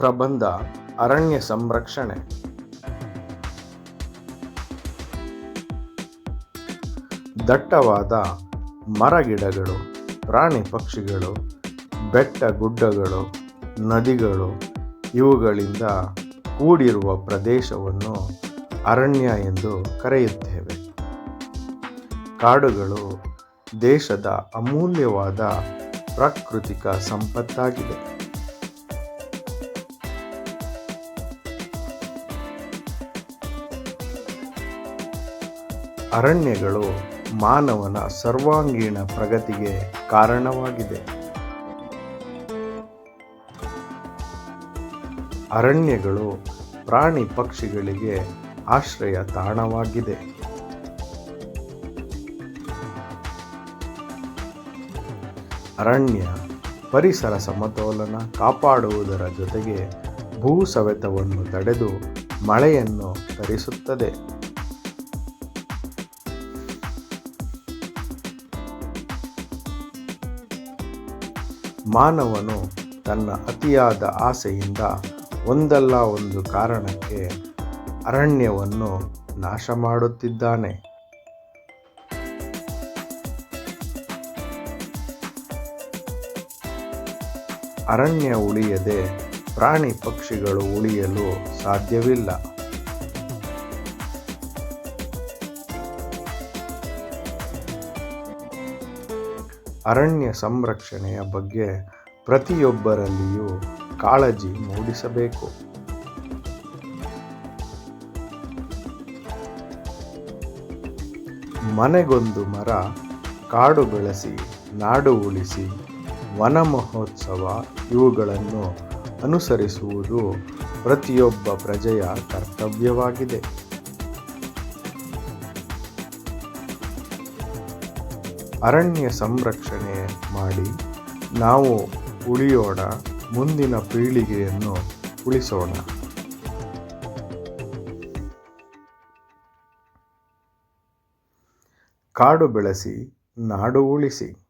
ಪ್ರಬಂಧ, ಅರಣ್ಯ ಸಂರಕ್ಷಣೆ. ದಟ್ಟವಾದ ಮರಗಿಡಗಳು, ಪ್ರಾಣಿ ಪಕ್ಷಿಗಳು, ಬೆಟ್ಟ ಗುಡ್ಡಗಳು, ನದಿಗಳು ಇವುಗಳಿಂದ ಕೂಡಿರುವ ಪ್ರದೇಶವನ್ನು ಅರಣ್ಯ ಎಂದು ಕರೆಯುತ್ತೇವೆ. ಕಾಡುಗಳು ದೇಶದ ಅಮೂಲ್ಯವಾದ ಪ್ರಾಕೃತಿಕ ಸಂಪತ್ತಾಗಿದೆ. ಅರಣ್ಯಗಳು ಮಾನವನ ಸರ್ವಾಂಗೀಣ ಪ್ರಗತಿಗೆ ಕಾರಣವಾಗಿದೆ. ಅರಣ್ಯಗಳು ಪ್ರಾಣಿ ಪಕ್ಷಿಗಳಿಗೆ ಆಶ್ರಯ ತಾಣವಾಗಿದೆ. ಅರಣ್ಯ ಪರಿಸರ ಸಮತೋಲನ ಕಾಪಾಡುವುದರ ಜೊತೆಗೆ ಭೂ ಸವೆತವನ್ನು ತಡೆದು ಮಳೆಯನ್ನು ತರಿಸುತ್ತದೆ. ಮಾನವನು ತನ್ನ ಅತಿಯಾದ ಆಸೆಯಿಂದ ಒಂದಲ್ಲ ಒಂದು ಕಾರಣಕ್ಕೆ ಅರಣ್ಯವನ್ನು ನಾಶ ಮಾಡುತ್ತಿದ್ದಾನೆ. ಅರಣ್ಯ ಉಳಿಯದೆ ಪ್ರಾಣಿ ಪಕ್ಷಿಗಳು ಉಳಿಯಲು ಸಾಧ್ಯವಿಲ್ಲ. ಅರಣ್ಯ ಸಂರಕ್ಷಣೆಯ ಬಗ್ಗೆ ಪ್ರತಿಯೊಬ್ಬರಲ್ಲಿಯೂ ಕಾಳಜಿ ಮೂಡಿಸಬೇಕು. ಮನೆಗೊಂದು ಮರ ಕಾಡು ಬೆಳೆಸಿ, ನಾಡು ಉಳಿಸಿ, ವನ ಮಹೋತ್ಸವ ಇವುಗಳನ್ನು ಅನುಸರಿಸುವುದು ಪ್ರತಿಯೊಬ್ಬ ಪ್ರಜೆಯ ಕರ್ತವ್ಯವಾಗಿದೆ. ಅರಣ್ಯ ಸಂರಕ್ಷಣೆ ಮಾಡಿ ನಾವು ಉಳಿಯೋಣ ಮುಂದಿನ ಪೀಳಿಗೆಯನ್ನು ಉಳಿಸೋಣ. ಕಾಡು ಬೆಳೆಸಿ ನಾಡು ಉಳಿಸಿ.